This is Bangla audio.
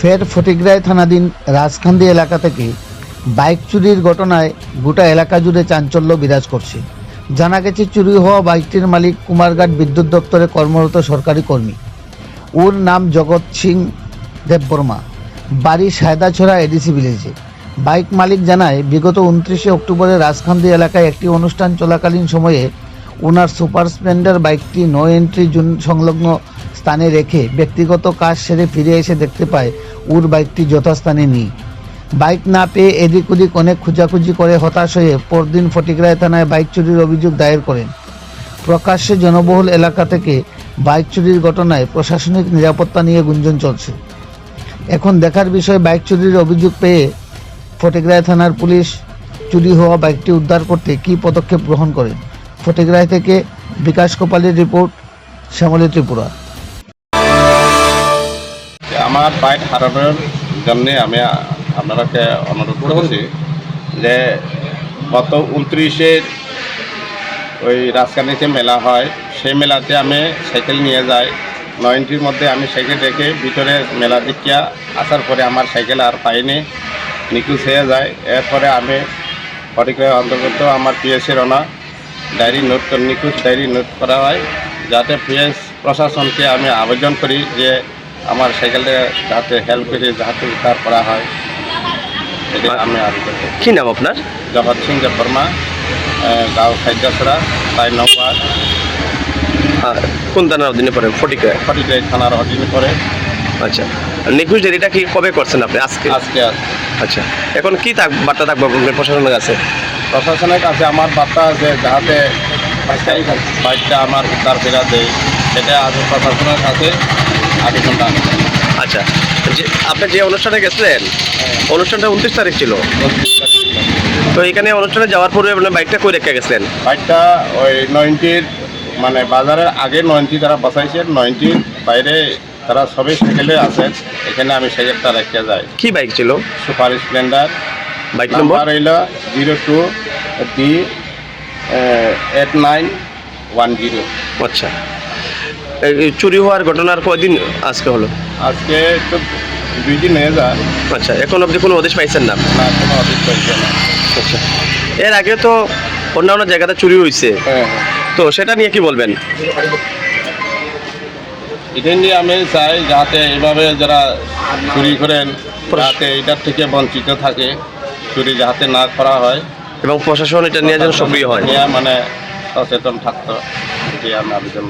ফের ফটিকরায় থানাধীন রাজখান্দি এলাকা থেকে বাইক চুরির ঘটনায় গোটা এলাকা জুড়ে চাঞ্চল্য বিরাজ করছে। জানা গেছে, চুরি হওয়া বাইকটির মালিক কুমারঘাট বিদ্যুৎ দপ্তরে কর্মরত সরকারি কর্মী। ওর নাম জগৎ সিং দেববর্মা। বাড়ি সায়দাছড়া এডিসি ভিলেজে। বাইক মালিক জানায়, বিগত উনত্রিশে অক্টোবরে রাজখান্দি এলাকায় একটি অনুষ্ঠান চলাকালীন সময়ে ওনার সুপার স্প্লেন্ডার বাইকটি নো এন্ট্রি জুন সংলগ্ন স্থানে রেখে ব্যক্তিগত কাজ সেরে ফিরে এসে দেখতে পায় ওর বাইকটি যথাস্থানে নেই। বাইক না পেয়ে এদিক ওদিক অনেক খোঁজাখুঁজি করে হতাশ হয়ে পরদিন ফটিকরায় থানায় বাইক চুরির অভিযোগ দায়ের করেন। প্রকাশ্যে জনবহুল এলাকা থেকে বাইক চুরির ঘটনায় প্রশাসনিক নিরাপত্তা নিয়ে গুঞ্জন চলছে। এখন দেখার বিষয়, বাইক চুরির অভিযোগ পেয়ে ফটিকরায় থানার পুলিশ চুরি হওয়া বাইকটি উদ্ধার করতে কী পদক্ষেপ গ্রহণ করেন? ফটিকরায় থেকে বিকাশ কোপালের রিপোর্ট, শ্যামলী ত্রিপুরা। আমার বাইক হারানোর জন্যে আমি আপনারাকে অনুরোধ করছি যে গত উনত্রিশের ওই রাজকানিতে মেলা হয় সেই মেলাতে আমি সাইকেল নিয়ে যাই। নয়নটির মধ্যে আমি সাইকেল রেখে ভিতরে মেলা দেখিয়া আসার পরে আমার সাইকেল আর পাইনি নিখোঁজ হয়ে যায়। এরপরে আমি ফটিকের অন্তর্গত আমার পিএসসি রনা ডায়েরি নোট নিখোঁজ ডায়েরি নোট করা হয় যাতে পিএস প্রশাসনকে আমি আবেদন করি যে আমার সাইকেলটা যাতে হেল্প করে যাতে উদ্ধার করা হয় এটা আমি কি নাম আপনার? জগৎ সিং দেববর্মা গাঁও খাদ্যাসরা তাই নম্বর কোন থানার অধীনে পড়েন? ফটিকা? ফটিকাই থানার অধীনে পড়ে। আচ্ছা। নিখোঁজ ডেরিটা কি কবে করছেন আপনি? আজকে? আজকে আচ্ছা। এখন কি থাক বার্তা থাকব প্রশাসনের কাছে? প্রশাসনের কাছে আমার বার্তা আছে যাতে বাইকটা আমার উদ্ধার ফেরা দেয়। সেটা আজ প্রশাসনের কাছে আবেদন রাখি আচ্ছা যে আপনি যে অনুষ্ঠানে গেছিলেন অনুষ্ঠানটা উনত্রিশ তারিখ ছিল। তো এখানে অনুষ্ঠানে যাওয়ার পরে আপনার বাইকটা কই রেখে গেছিলেন? বাইকটা ওই নয়নটির মানে বাজারের আগে নয়নটি তারা বসাইছে নয়নটির বাইরে তারা সবই সাইকেলে আছেন এখানে আমি সাইকেলটা রেখে যাই। কি বাইক ছিল? Super Splendor bike number? হইল zero two D eight nine one zero. আচ্ছা। চুরি হওয়ার ঘটনার কয়দিন আজকে হলো? আজকে তো দুই দিন হয়ে যায়। আচ্ছা এখন অবধি কোনো আদেশ পাইছেন না? না কোনো না। আচ্ছা এর আগে তো অন্যান্য জায়গাতে চুরি হয়েছে হ্যাঁ তো সেটা নিয়ে কি বলবেন? এটা নিয়ে আমি চাই যাতে এইভাবে যারা চুরি করেন যাতে এটার থেকে বঞ্চিত থাকে চুরি যাতে না করা হয়। এবং প্রশাসন এটা নিয়ে যেন সক্রিয় হয়। মানে সচেতন থাকতো আমি আবেদন